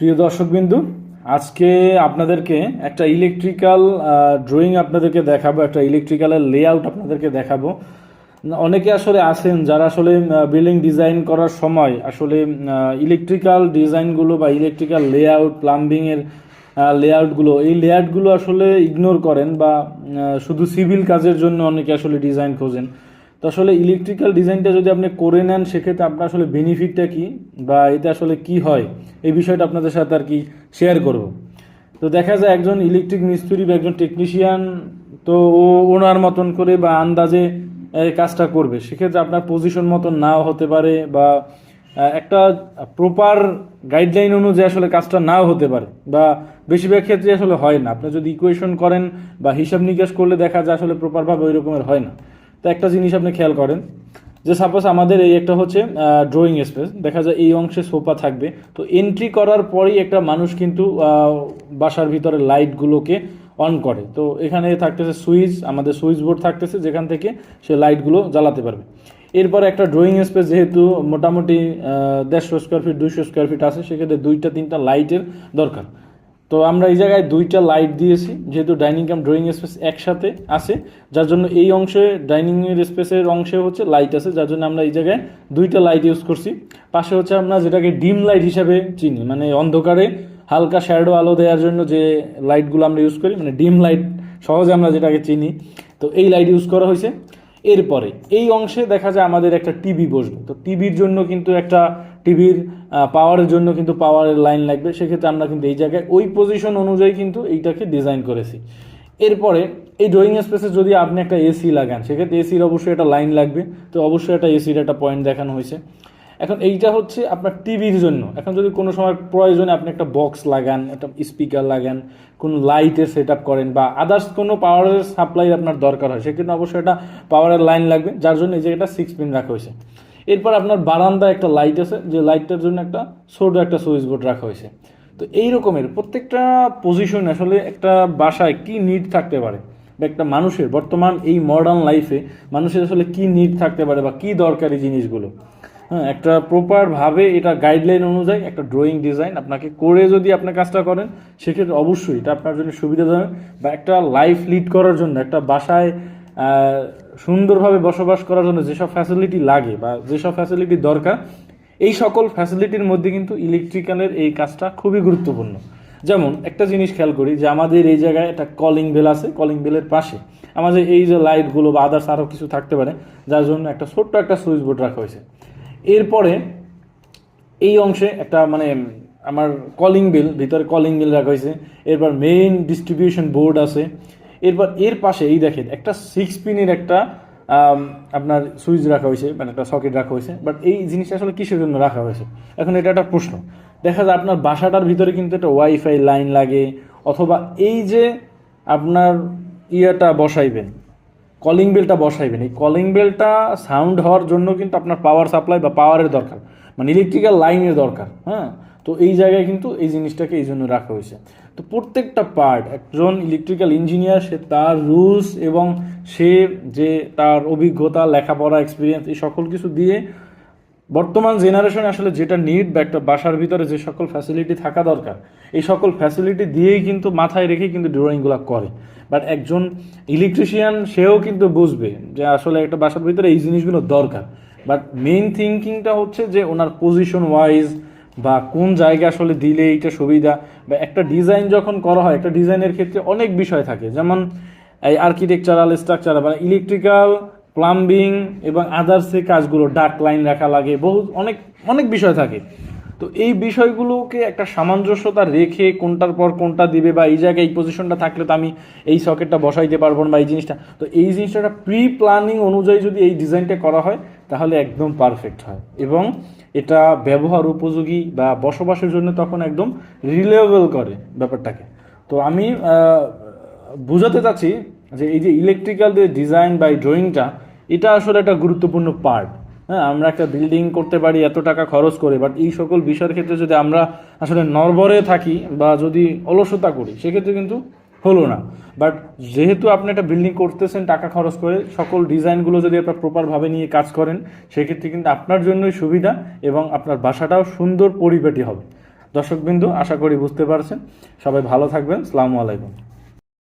প্রিয় দর্শকবিন্দু, আজকে আপনাদেরকে একটা ইলেকট্রিক্যাল ড্রয়িং আপনাদেরকে দেখাবো, একটা ইলেকট্রিক্যালের লেআউট আপনাদেরকে দেখাবো। অনেকে আসলে আছেন যারা আসলে বিল্ডিং ডিজাইন করার সময় আসলে ইলেকট্রিক্যাল ডিজাইনগুলো বা ইলেকট্রিক্যাল লেআউট প্লাম্বিংয়ের লেআউটগুলো এই লেআউটগুলো আসলে ইগনোর করেন বা শুধু সিভিল কাজের জন্য অনেকে আসলে ডিজাইন খোঁজেন। তো আসলে ইলেকট্রিক্যাল ডিজাইনটা যদি আপনি করে নেন, সেক্ষেত্রে আপনার আসলে বেনিফিটটা কী বা এতে আসলে কি হয়, এই বিষয়টা আপনাদের সাথে আর কি শেয়ার করব। তো দেখা যায় একজন ইলেকট্রিক মিস্ত্রি বা একজন টেকনিশিয়ান তো ও ওনার মতন করে বা আন্দাজে কাজটা করবে। সেক্ষেত্রে আপনার পজিশন মতন নাও হতে পারে বা একটা প্রপার গাইডলাইন অনুযায়ী আসলে কাজটা নাও হতে পারে বা বেশিরভাগ ক্ষেত্রে আসলে হয় না। আপনি যদি ইকুয়েশন করেন বা হিসাব নিকাশ করলে দেখা যায় আসলে প্রপারভাবে ওই রকমের হয় না। তো একটা জিনিস আপনি খেয়াল করেন, যে সাপোজ আমাদের এই একটা হচ্ছে ড্রয়িং স্পেস দেখা যায় এই অংশে সোফা থাকবে, তো এন্ট্রি করার পরেই একটা মানুষ কিন্তু বাসার ভিতরে লাইটগুলোকে অন করে। তো এখানে থাকতেছে সুইচ আমাদের সুইচ বোর্ড থাকতেছে, যেখান থেকে সে লাইটগুলো জ্বালাতে পারবে। এরপরে একটা ড্রয়িং স্পেস যেহেতু মোটামুটি দেড়শো স্কোয়ার ফিট দুইশো স্কোয়ার ফিট আছে, সেক্ষেত্রে দুইটা, তিনটা লাইটের দরকার। তো আমরা এই জায়গায় দুইটা লাইট দিয়েছি, যেহেতু ডাইনিং কাম ড্রয়িং স্পেস একসাথে আছে, যার জন্য এই অংশে ডাইনিং স্পেসের অংশে হচ্ছে লাইট আছে, যার জন্য আমরা এই জায়গায় দুইটা লাইট ইউজ করছি। পাশে হচ্ছে আমরা যেটাকে ডিম লাইট হিসাবে চিনি মানে অন্ধকারে হালকা শ্যাডো আলো দেওয়ার জন্য যে লাইটগুলো আমরা ইউজ করি মানে ডিম লাইট সহজে আমরা যেটাকে চিনি। তো এই লাইট ইউজ করা হয়েছে। এরপরে এই অংশে দেখা যায় আমাদের একটা টিভি বসবে। তো টিভির জন্য কিন্তু একটা টিভির পাওয়ারের জন্য কিন্তু পাওয়ারের লাইন লাগবে। সেক্ষেত্রে আমরা কিন্তু এই জায়গায় ওই পজিশন অনুযায়ী কিন্তু এইটাকে ডিজাইন করেছি। এরপরে এই ড্রয়িং স্পেসে যদি আপনি একটা এসি লাগান, সেক্ষেত্রে এসির অবশ্যই একটা লাইন লাগবে। তো অবশ্যই একটা এসির একটা পয়েন্ট দেখানো হয়েছে। এখন এইটা হচ্ছে আপনার টিভির জন্য। এখন যদি কোনো সময় প্রয়োজনে আপনি একটা বক্স লাগান, একটা স্পিকার লাগান, কোনো লাইটের সেট আপ করেন বা আদার্স কোনো পাওয়ারের সাপ্লাই আপনার দরকার হয়, সেক্ষেত্রে অবশ্যই একটা পাওয়ারের লাইন লাগবে। যার জন্য এই জায়গাটা সিক্স পিন রাখা হয়েছে। এরপর আপনার বারান্দায় একটা লাইট আছে, যে লাইটটার জন্য একটা ছোট একটা সুইচ বোর্ড রাখা হয়েছে। তো এই রকমের প্রত্যেকটা পজিশন আসলে একটা বাসায় কি নিড থাকতে পারে? বা একটা মানুষের, বর্তমান এই মডার্ন লাইফে মানুষের আসলে কি নিড থাকতে পারে বা কি দরকারি জিনিসগুলো? হ্যাঁ একটা প্রপারভাবে এটা গাইডলাইন অনুযায়ী একটা ড্রয়িং ডিজাইন আপনাকে করে যদি আপনি কাজটা করেন, সেক্ষেত্রে অবশ্যই এটা আপনার জন্য সুবিধাজনক বা একটা লাইফ লিড করার জন্য একটা বাসায় সুন্দরভাবে বসবাস করার জন্য যেসব ফ্যাসিলিটি লাগে বা যেসব ফ্যাসিলিটি দরকার, এই সকল ফ্যাসিলিটির মধ্যে কিন্তু ইলেকট্রিক্যালের এই কাজটা খুবই গুরুত্বপূর্ণ। যেমন একটা জিনিস খেয়াল করি যে আমাদের এই জায়গায় একটা কলিং বেল আছে কলিং বেলের পাশে। আমাদের এই যে লাইটগুলো বা আদার্স আরও কিছু থাকতে পারে, যার জন্য একটা ছোট্ট একটা সুইচ বোর্ড রাখা হয়েছে। এরপরে এই অংশে একটা মানে আমার কলিং বেল ভিতরে কলিং বেল রাখা হয়েছে। এরপর মেইন ডিস্ট্রিবিউশন বোর্ড আছে। এরপর এর পাশে এই দেখেন, একটা সিক্স পিনের একটা আপনার সুইচ রাখা হয়েছে মানে একটা সকেট রাখা হয়েছে বাট এই জিনিসটা আসলে কিসের জন্য রাখা হয়েছে? এখন এটা একটা প্রশ্ন। দেখা যায় আপনার বাসাটার ভিতরে কিন্তু একটা ওয়াইফাই লাইন লাগে, অথবা এই যে আপনার ইয়েটা বসাইবেন কলিং বেলটা বসাইবেন, এই কলিং বেলটা সাউন্ড হওয়ার জন্য কিন্তু আপনার পাওয়ার সাপ্লাই বা পাওয়ারের দরকার। মানে ইলেকট্রিক্যাল লাইনের দরকার হ্যাঁ? তো এই জায়গায় কিন্তু এই জিনিসটাকে এই জন্য রাখা হয়েছে। তো প্রত্যেকটা পার্ট একজন ইলেকট্রিক্যাল ইঞ্জিনিয়ার সে তার রুলস এবং সে যে তার অভিজ্ঞতা, লেখাপড়া এক্সপিরিয়েন্স এই সকল কিছু দিয়ে বর্তমান জেনারেশনে আসলে যেটা নিড বা একটা বাসার ভিতরে যে সকল ফ্যাসিলিটি থাকা দরকার, এই সকল ফ্যাসিলিটি দিয়েই কিন্তু মাথায় রেখেই কিন্তু ড্রয়িংগুলো করে। বাট একজন ইলেকট্রিশিয়ান সেও কিন্তু বুঝবে যে আসলে একটা বাসার ভিতরে এই জিনিসগুলো দরকার। বাট মেইন থিঙ্কিংটা হচ্ছে যে ওনার পজিশন ওয়াইজ বা কোন জায়গায় আসলে দিলে এইটা সুবিধা বা একটা ডিজাইন যখন করা হয়, একটা ডিজাইনের ক্ষেত্রে অনেক বিষয় থাকে। যেমন এই আর্কিটেকচারাল স্ট্রাকচারাল মানে ইলেকট্রিক্যাল প্লাম্বিং এবং আদার্সের কাজগুলো ডার্ক লাইন রাখা লাগে, বহু অনেক অনেক বিষয় থাকে। তো এই বিষয়গুলোকে একটা সামঞ্জস্যতা রেখে কোনটার পর কোনটা দিবে বা এই জায়গায় এই পজিশনটা থাকলে তো আমি এই সকেটটা বসাইতে পারব না বা এই জিনিসটা তো এই জিনিসটা প্রি প্ল্যানিং অনুযায়ী যদি এই ডিজাইনটা করা হয় তাহলে একদম পারফেক্ট হয়। এবং এটা ব্যবহার উপযোগী বা বসবাসের জন্য তখন একদম রিলেবল করে ব্যাপারটাকে। তো আমি বোঝাতে চাচ্ছি যে এই যে ইলেকট্রিক্যাল যে ডিজাইন বা এই ড্রয়িংটা এটা আসলে একটা গুরুত্বপূর্ণ পার্ট হ্যাঁ আমরা একটা বিল্ডিং করতে পারি, এত টাকা খরচ করে বাট এই সকল বিষয়ের ক্ষেত্রে যদি আমরা আসলে নরবরে থাকি বা যদি অলসতা করি, সেক্ষেত্রে কিন্তু হলো না। বাট যেহেতু আপনি একটা বিল্ডিং করতেছেন, টাকা খরচ করে, সকল ডিজাইনগুলো যদি আপনার প্রপারভাবে নিয়ে কাজ করেন, সেক্ষেত্রে কিন্তু আপনার জন্যই সুবিধা এবং আপনার বাসাটাও সুন্দর পরিপাটি হবে। দর্শকবিন্দু, আশা করি বুঝতে পারছেন। সবাই ভালো থাকবেন। সালামু আলাইকুম।